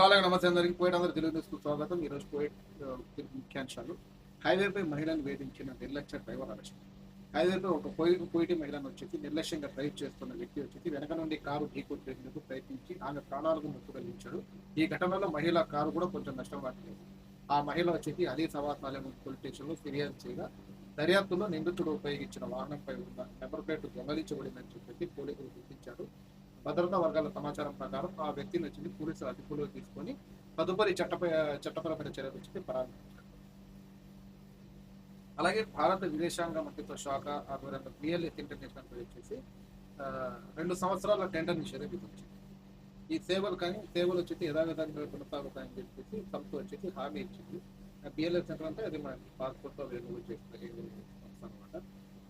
అలాగే నమస్తే అందరికి. కోయిట్ అందరూ తెలుగు న్యూస్కు స్వాగతం ఈరోజు కోయిట్ ముఖ్యాంశాలు. హైవేపై మహిళను వేధించిన నిర్లక్ష్య డ్రైవర్ అరెస్ట్. హైవేపై ఒక పోయి కోయిటి మహిళను వచ్చేసి నిర్లక్ష్యంగా డ్రైవ్ చేస్తున్న వ్యక్తి వచ్చేసి వెనక నుండి కారు ఢీకొట్టేందుకు ప్రయత్నించి ఆమె ప్రాణాలకు ముప్పు కలిగించాడు ఈ ఘటనలో మహిళ కారు కూడా కొంచెం నష్టం వాటిలేదు. ఆ మహిళ వచ్చేసి అలీ సవాత్ నాలే పోలీస్ స్టేషన్లో ఫిర్యాదు చేయగా దర్యాప్తులో నిందితుడు ఉపయోగించిన వాహనంపై ఉన్న నెంబర్ ప్లేట్ దొంగలించబడిందని చెప్పేసి పోలీసులు గుర్తించారు. భద్రతా వర్గాల సమాచారం ప్రకారం ఆ వ్యక్తిని వచ్చింది పోలీసులు అదుపులో తీసుకొని తదుపరి చట్టపై చట్టపరమైన చర్యలు వచ్చి ప్రారంభించారు అలాగే భారత విదేశాంగ మంత్రిత్వ శాఖ ఆధ్వర్యంలో బిఎల్ఎస్ ఇంటర్నేషనల్ వచ్చేసి రెండు సంవత్సరాల టెండర్ నిషేధం విధించింది. ఈ సేవలు కానీ సేవలు వచ్చేసి యథావిధంగా కొనసాగుతాయని చెప్పేసి సంస్థ వచ్చేసి హామీ ఇచ్చింది. బిఎల్ఎస్ సెంటర్ అంటే అది మన పాస్పోర్ట్లో రెన్యూ చేస్తుంది సంస్థ అనమాట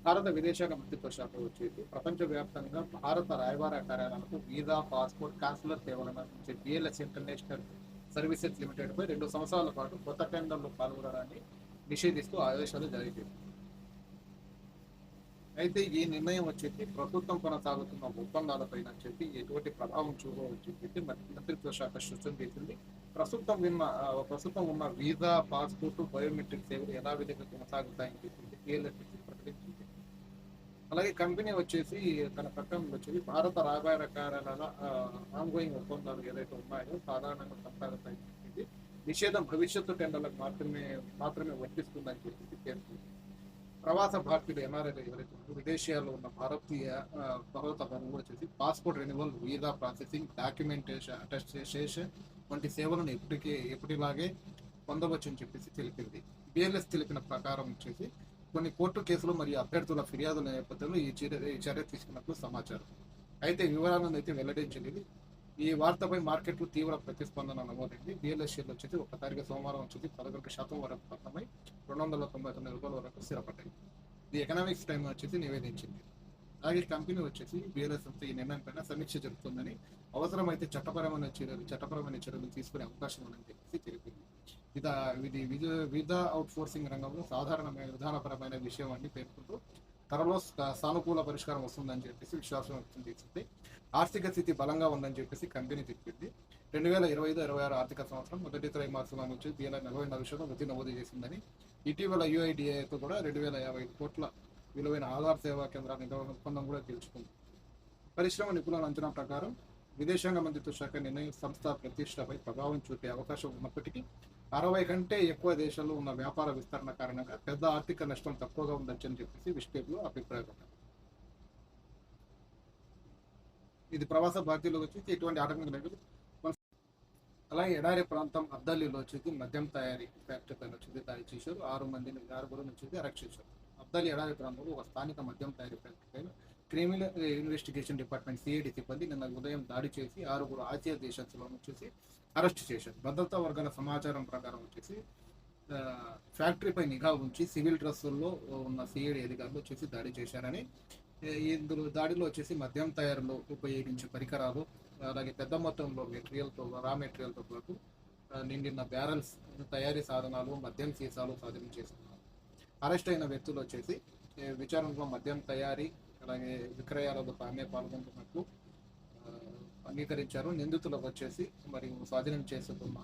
భారత విదేశాంగ మంత్రిత్వ శాఖ వచ్చేసి ప్రపంచవ్యాప్తంగా భారత రాయబార కార్యాలయాలకు వీసా పాస్పోర్ట్ కాన్సులర్ సేవలను అందించే బిఎల్ఎస్ ఇంటర్నేషనల్ సర్వీసెస్ లిమిటెడ్ పై రెండు సంవత్సరాల పాటు కొత్త టెండర్లో పాల్గొనడాన్ని నిషేధిస్తూ ఆదేశాలు జారీ చేసింది అయితే ఈ నిర్ణయం వచ్చేసి ప్రభుత్వం కొనసాగుతున్న ఒప్పందాలపైన చెప్పి ఎటువంటి ప్రభావం చూపవచ్చు చెప్పి మంత్రిత్వ శాఖ స్పష్టం చేసింది. ప్రస్తుతం విన్న ప్రస్తుతం ఉన్న వీసా పాస్పోర్ట్ బయోమెట్రిక్ సేవలు ఎలా విధంగా కొనసాగుతాయని చెప్పింది పిఎల్ఎస్సి ప్రకటించింది. అలాగే కంపెనీ వచ్చేసి తన ప్రకటన వచ్చేసి భారత రాయబార కార్యాలయాల ఆన్గోయింగ్ ఒప్పందాలు ఏదైతే ఉన్నాయో సాధారణంగా కొనసాగుతాయని నిషేధం భవిష్యత్తు టెండర్లకు మాత్రమే మాత్రమే వర్తిస్తుందని చెప్పేసి పేర్కొంది. ప్రవాస భారతీయులు ఎన్ఆర్ఐ ఎవరైతే విదేశీయాల్లో ఉన్న భారతీయ పర్వత భారత పనులు వచ్చేసి passport renewal visa processing documentation attestation వంటి సేవలను ఎప్పటికీ ఎప్పటిలాగే పొందవచ్చు అని చెప్పేసి తెలిపింది. బిఎల్ఎస్ తెలిపిన ప్రకారం వచ్చేసి కొన్ని కోర్టు కేసులు మరియు అభ్యర్థుల ఫిర్యాదుల నేపథ్యంలో ఈ చర్య ఈ చర్య తీసుకున్నట్లు సమాచారం. అయితే వివరాలను అయితే వెల్లడించలేదు. ఈ వార్తపై మార్కెట్లు తీవ్ర ప్రతిస్పందన నమోదైంది. బిఎల్ఎస్ షేర్లు వచ్చేసి ఒక తారీఖు సోమవారం వచ్చేసి పదకొండు శాతం వరకు పతనమై రెండు వందల తొంభై తొమ్మిది రూపాయల వరకు స్థిరపడ్డాయి ది ఎకనామిక్స్ టైం వచ్చేసి నివేదించింది. అలాగే కంపెనీ వచ్చేసి బిఎల్ఎస్ సంస్థ ఈ నిర్ణయం పైన సమీక్ష జరుపుతుందని అవసరమైతే చట్టపరమైన చర్యలు చట్టపరమైన చర్యలు తీసుకునే అవకాశం ఉందని చెప్పేసి తెలిపింది. ఇది ఇది విధ- విధ అవుట్ ఫోర్సింగ్ రంగంలో సాధారణమైన విధానపరమైన విషయం అని పేర్కొంటూ త్వరలో సానుకూల పరిష్కారం వస్తుందని చెప్పేసి విశ్వాసం వ్యక్తం చేసింది. ఆర్థిక స్థితి బలంగా ఉందని చెప్పేసి కంపెనీ తెలిపింది రెండు వేల ఇరవై ఐదు ఇరవై ఆరు ఆర్థిక సంవత్సరం మొదటి త్రైమాసికం నుంచి దీనిలో నలభై నాలుగు శాతం వృద్ధి నమోదు చేసిందని ఇటీవల యుఐడిఏతో కూడా రెండు వేల యాభై ఐదు కోట్ల విలువైన ఆధార్ సేవా కేంద్రాల నిర్వహణ ఒప్పందం కూడా గెలుచుకుంది పరిశ్రమ నిపుణుల అంచనా ప్రకారం విదేశాంగ మంత్రిత్వ శాఖ నిర్ణయం సంస్థ ప్రతిష్టపై ప్రభావం చూపే అవకాశం ఉన్నప్పటికీ అరవై కంటే ఎక్కువ దేశాల్లో ఉన్న వ్యాపార విస్తరణ కారణంగా పెద్ద ఆర్థిక నష్టం తక్కువగా ఉండొచ్చని చెప్పేసి విశ్లేషకులు అభిప్రాయపడ్డారు. ఇది ప్రవాస భారతీయులు వచ్చేసి ఎటువంటి ఆటంకం లేదు అలాగే ఎడారి ప్రాంతం అబ్దాలీలో వచ్చేసి మద్యం తయారీ ఫ్యాక్టరీ పైన వచ్చేసి దాడి చేశారు. ఆరు మందిని ఆరుగురు వచ్చేసి అరెస్ట్ చేశారు. అబ్దాలి ఎడారి ప్రాంతంలో ఒక స్థానిక మద్యం తయారీ ఫ్యాక్టరీ పైన క్రిమినల్ ఇన్వెస్టిగేషన్ డిపార్ట్మెంట్ సిఐడి సిబ్బంది నిన్న ఉదయం దాడి చేసి ఆరుగురు ఆసియా దేశస్తులను వచ్చేసి అరెస్ట్ చేశారు. భద్రతా వర్గాల సమాచారం ప్రకారం వచ్చేసి ఫ్యాక్టరీపై నిఘా ఉంచి సివిల్ డ్రెస్సుల్లో ఉన్న సిఐడి అధికారులు వచ్చేసి దాడి చేశారని ఇందులో దాడిలో వచ్చేసి మద్యం తయారీలో ఉపయోగించే పరికరాలు అలాగే పెద్ద మొత్తంలో మెటీరియల్తో రా మెటీరియల్తో పాటు నిండిన బ్యారల్స్ తయారీ సాధనాలు మద్యం సీసాలు స్వాధీనం చేసుకున్నారు అరెస్ట్ అయిన వ్యక్తులు వచ్చేసి విచారణలో మద్యం తయారీ అలాగే విక్రయాలలో తామే పాల్గొంటున్నట్లు అంగీకరించారు. నిందితులకు వచ్చేసి మరియు స్వాధీనం చేసుకున్న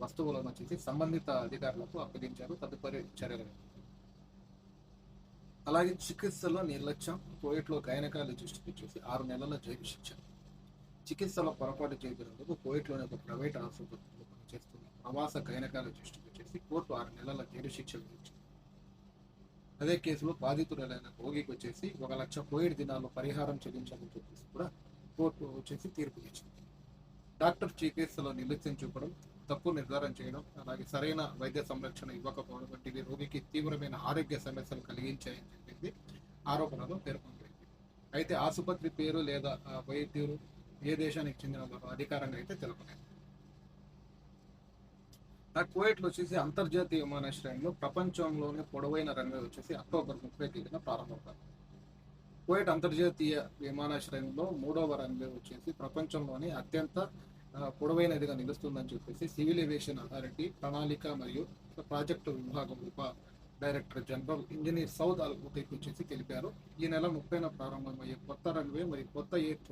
వస్తువులను వచ్చేసి సంబంధిత అధికారులకు అప్పగించారు. తదుపరి చర్యలు. అలాగే చికిత్సలో నిర్లక్ష్యం కోవిడ్లో దృష్టికి వచ్చేసి ఆరు నెలల జైలు శిక్ష. చికిత్సలో పొరపాటు చేసినందుకు కోవిడ్లోని ఒక ప్రైవేట్ ఆసుపత్రిలో పనిచేస్తున్న ప్రవాస గైనకాలజిస్ట్కి వచ్చేసి కోర్టు ఆరు నెలల జైలు శిక్ష విధించింది. అదే కేసులో బాధితురాలైన రోగికి వచ్చేసి ఒక లక్ష కోవిడ్ దినాల్లో పరిహారం చెల్లించాలని చెప్పేసి కూడా కోర్టు వచ్చేసి తీర్పు ఇచ్చింది. డాక్టర్ చికిత్సలో నిర్లక్ష్యం చూపడం తప్పు నిర్ధారణ చేయడం అలాగే సరైన వైద్య సంరక్షణ ఇవ్వకపోవడం వంటివి రోగికి తీవ్రమైన ఆరోగ్య సమస్యలు కలిగించాయని చెప్పింది ఆరోపణలో పేర్కొంది అయితే ఆసుపత్రి పేరు లేదా వైద్యులు ఏ దేశానికి చెందిన వారు అధికారంగా అయితే తెలపలేదు. కువైట్లో వచ్చేసి అంతర్జాతీయ విమానాశ్రయంలో ప్రపంచంలోనే పొడవైన రన్వే వచ్చేసి అక్టోబర్ ముప్పై తేదీన ప్రారంభమవుతారు కువైట్ అంతర్జాతీయ విమానాశ్రయంలో మూడవ రన్వే వచ్చేసి ప్రపంచంలోనే అత్యంత పొడవైనదిగా నిలుస్తుందని చెప్పేసి సివిల్ ఏవియేషన్ అథారిటీ ప్రణాళిక మరియు ప్రాజెక్టు విభాగం ఉప director general engineer Saud al Utaiq వచ్చేసి తెలిపారు. ఈ నెల ముప్పైన ప్రారంభమయ్యే కొత్త రన్వే మరియు కొత్త air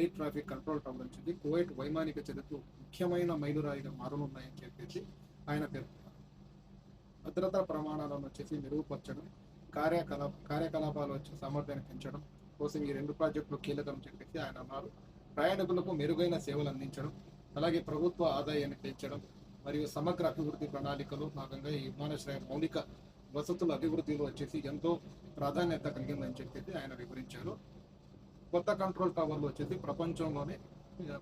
air traffic control tower వచ్చింది. కువైట్ వైమానిక చరిత్ర ముఖ్యమైన మైలురాయిగా మారనున్నాయని చెప్పేసి ఆయన పేర్కొన్నారు. భద్రతా ప్రమాణాలను వచ్చేసి మెరుగుపరచడం కార్యకలా కార్యకలాపాలు వచ్చే సామర్థ్యాన్ని పెంచడం కోసం ఈ రెండు ప్రాజెక్టులు కీలకం చెప్పేసి ఆయన అన్నారు. ప్రయాణికులకు మెరుగైన సేవలు అందించడం అలాగే ప్రభుత్వ ఆదాయాన్ని పెంచడం మరియు సమగ్ర అభివృద్ధి ప్రణాళికలో భాగంగా ఈ విమానాశ్రయ మౌలిక వసతుల అభివృద్ధిలో వచ్చేసి ఎంతో ప్రాధాన్యత కలిగిందని చెప్పేసి ఆయన వివరించారు. కొత్త కంట్రోల్ టవర్లు వచ్చేసి ప్రపంచంలోనే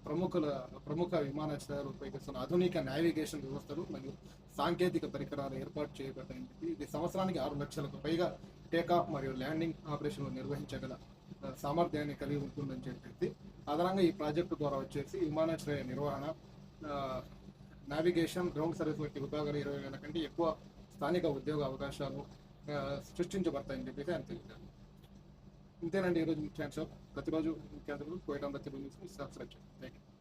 ప్రముఖుల ప్రముఖ విమానాశ్రయాలు ఉపయోగిస్తున్న ఆధునిక నావిగేషన్ వ్యవస్థలు మరియు సాంకేతిక పరికరాలు ఏర్పాటు చేయబడ్డాయి. ఇది సంవత్సరానికి ఆరు లక్షలకు పైగా టేకాఫ్ మరియు ల్యాండింగ్ ఆపరేషన్లు నిర్వహించగల సామర్థ్యాన్ని కలిగి ఉంటుందని చెప్పేసి అదనంగా ఈ ప్రాజెక్టు ద్వారా వచ్చేసి విమానాశ్రయ నిర్వహణ నావిగేషన్ గ్రౌండ్ సర్వీస్ వంటి విభాగాలు ఇరవై వేల కంటే ఎక్కువ స్థానిక ఉద్యోగ అవకాశాలు సృష్టించబడతాయని చెప్పేసి ఆయన తెలిపారు. ఇంతేనండి ఈరోజు ఛాన్స్ ప్రతిరోజు ముఖ్యాంశాలు కోయటంలో తెలుగు న్యూస్ని సబ్స్క్రైబ్ చేయండి. Thank you